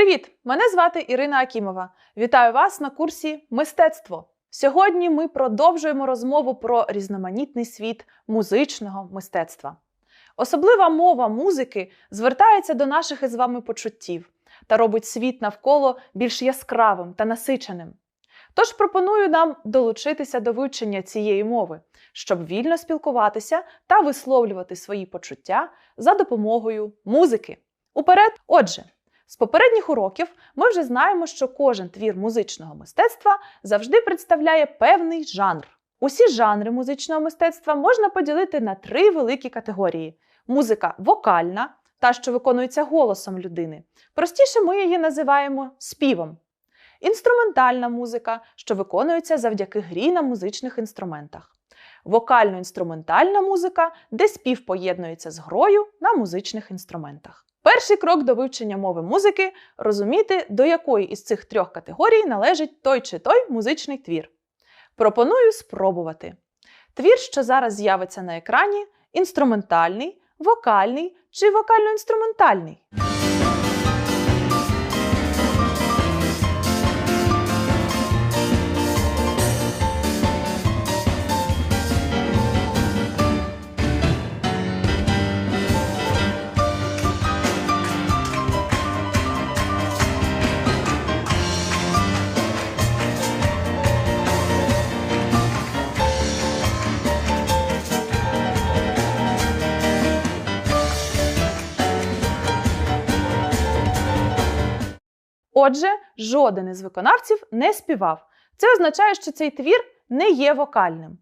Привіт! Мене звати Ірина Акімова. Вітаю вас на курсі Мистецтво. Сьогодні ми продовжуємо розмову про різноманітний світ музичного мистецтва. Особлива мова музики звертається до наших із вами почуттів та робить світ навколо більш яскравим та насиченим. Тож пропоную нам долучитися до вивчення цієї мови, щоб вільно спілкуватися та висловлювати свої почуття за допомогою музики. Уперед, отже, з попередніх уроків ми вже знаємо, що кожен твір музичного мистецтва завжди представляє певний жанр. Усі жанри музичного мистецтва можна поділити на три великі категорії: музика вокальна, та, що виконується голосом людини. Простіше ми її називаємо співом. Інструментальна музика, що виконується завдяки грі на музичних інструментах. Вокально-інструментальна музика, де спів поєднується з грою на музичних інструментах. Перший крок до вивчення мови музики розуміти, до якої із цих трьох категорій належить той чи той музичний твір. Пропоную спробувати. Твір, що зараз з'явиться на екрані, інструментальний, вокальний чи вокально-інструментальний. Отже, жоден із виконавців не співав. Це означає, що цей твір не є вокальним.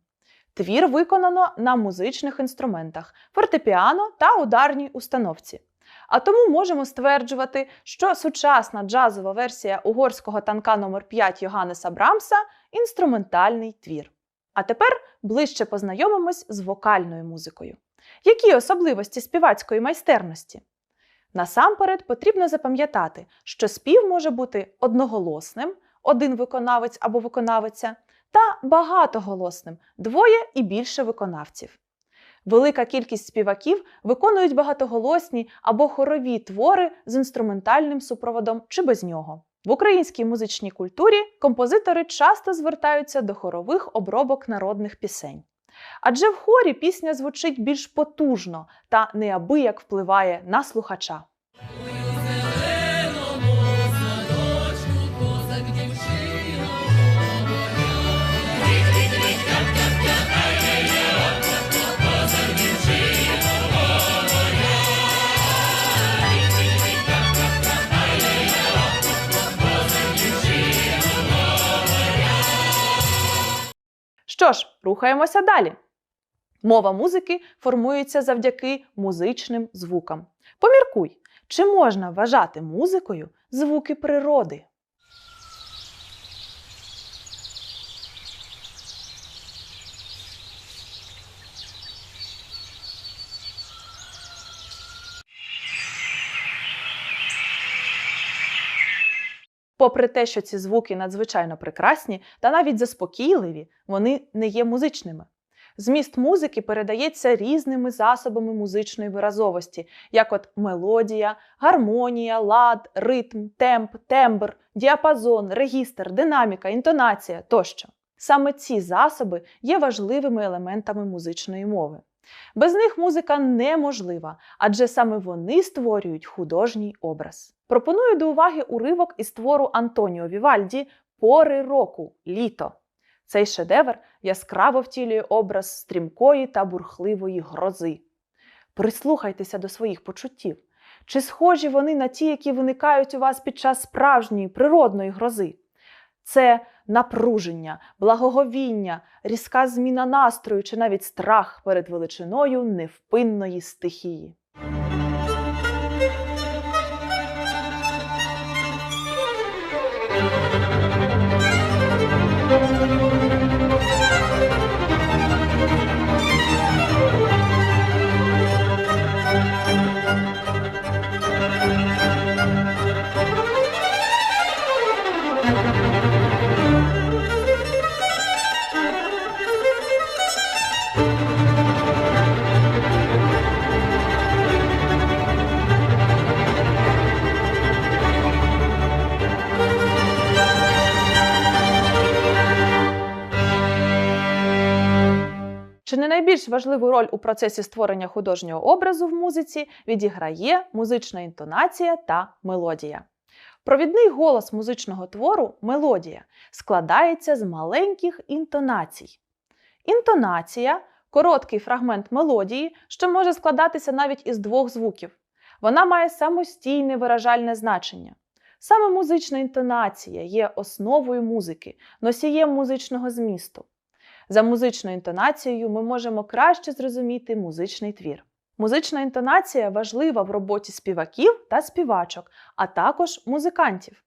Твір виконано на музичних інструментах фортепіано та ударній установці. А тому можемо стверджувати, що сучасна джазова версія угорського танка номер 5 Йоганнеса Брамса інструментальний твір. А тепер ближче познайомимось з вокальною музикою. Які особливості співацької майстерності? Насамперед потрібно запам'ятати, що спів може бути одноголосним, один виконавець або виконавиця, та багатоголосним двоє і більше виконавців. Велика кількість співаків виконують багатоголосні або хорові твори з інструментальним супроводом чи без нього. В українській музичній культурі композитори часто звертаються до хорових обробок народних пісень. Адже в хорі пісня звучить більш потужно та неабияк впливає на слухача. Що ж, рухаємося далі. Мова музики формується завдяки музичним звукам. Поміркуй, чи можна вважати музикою звуки природи? Попри те, що ці звуки надзвичайно прекрасні та навіть заспокійливі, вони не є музичними. Зміст музики передається різними засобами музичної виразовості, як от мелодія, гармонія, лад, ритм, темп, тембр, діапазон, регістр, динаміка, інтонація тощо. Саме ці засоби є важливими елементами музичної мови. Без них музика неможлива, адже саме вони створюють художній образ. Пропоную до уваги уривок із твору Антоніо Вівальді Пори року літо. Цей шедевр яскраво втілює образ стрімкої та бурхливої грози. Прислухайтеся до своїх почуттів. Чи схожі вони на ті, які виникають у вас під час справжньої природної грози? Це напруження, благоговіння, різка зміна настрою чи навіть страх перед величиною невпинної стихії. Найбільш важливу роль у процесі створення художнього образу в музиці відіграє музична інтонація та мелодія. Провідний голос музичного твору мелодія складається з маленьких інтонацій. Інтонація короткий фрагмент мелодії, що може складатися навіть із двох звуків. Вона має самостійне виражальне значення. Саме музична інтонація є основою музики, носієм музичного змісту. За музичною інтонацією ми можемо краще зрозуміти музичний твір. Музична інтонація важлива в роботі співаків та співачок, а також музикантів.